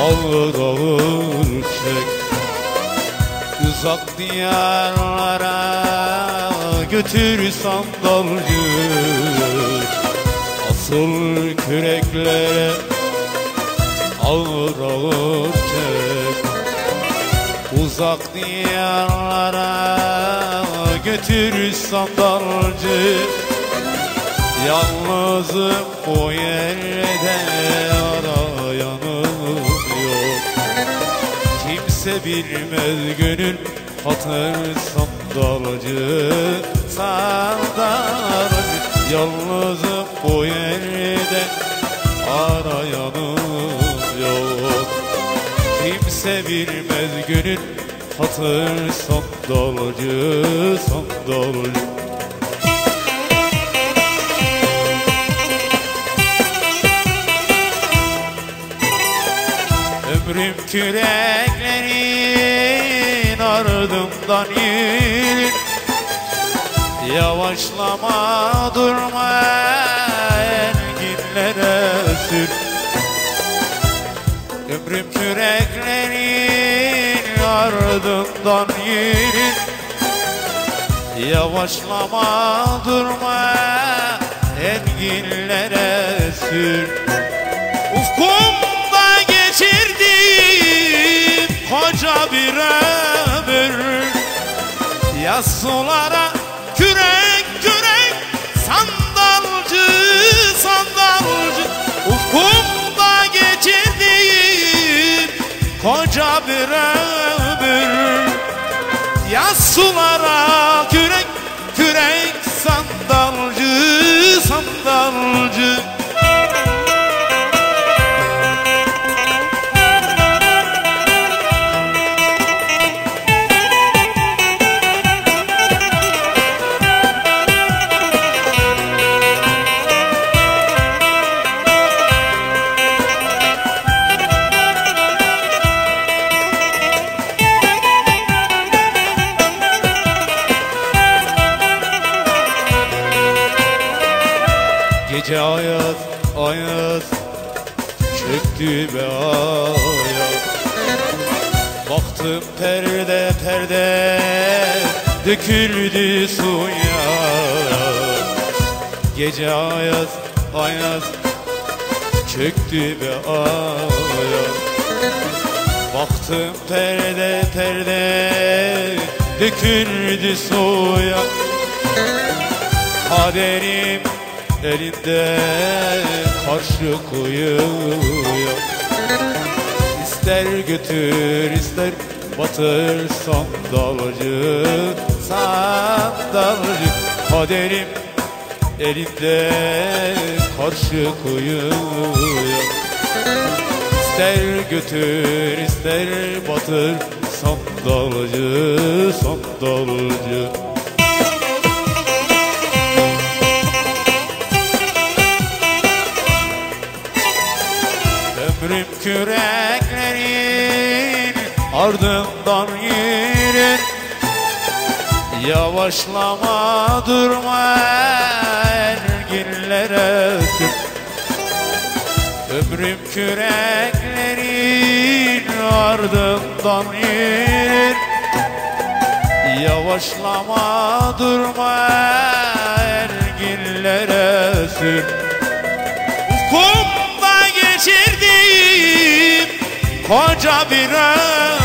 Ağır ağır çek. Uzak diyarlara götür sandalcı Asıl küreklere ağır ağır çek. Uzak diyarlara götür sandalcı Yalnızım bu yerde arayanım yok. Kimse bilmez gönül hatır sandalcı Sandalcı Yalnızım bu yerde arayanım yok. Kimse bilmez gönül hatır sandalcı Sandalcı Ömrüm küreklerin ardından yürür Yavaşlama durma enginlere sür Ömrüm küreklerin ardından yürür Yavaşlama durma enginlere sür Ufkumda koca bir ömür. Yaz sulara kürek kürek sandalcı sandalcı. Ufkumda geçirdim koca bir ömür. Yaz sulara kürek kürek sandalcı sandalcı Gece ayaz ayaz çöktü be ayaz Baktım perde perde döküldü suya. Gece ayaz ayaz çöktü be ayaz Baktım perde perde döküldü suya. Kaderim elinde karşı koyuyor İster götür ister batır sandalcı Sandalcı. Kaderim elinde karşı koyuyor İster götür ister batır sandalcı sandalcı Ömrüm küreklerin ardından yürür Yavaşlama durma erginlere sür Ömrüm küreklerin ardından yürür Yavaşlama durma erginlere sür geçirdim koca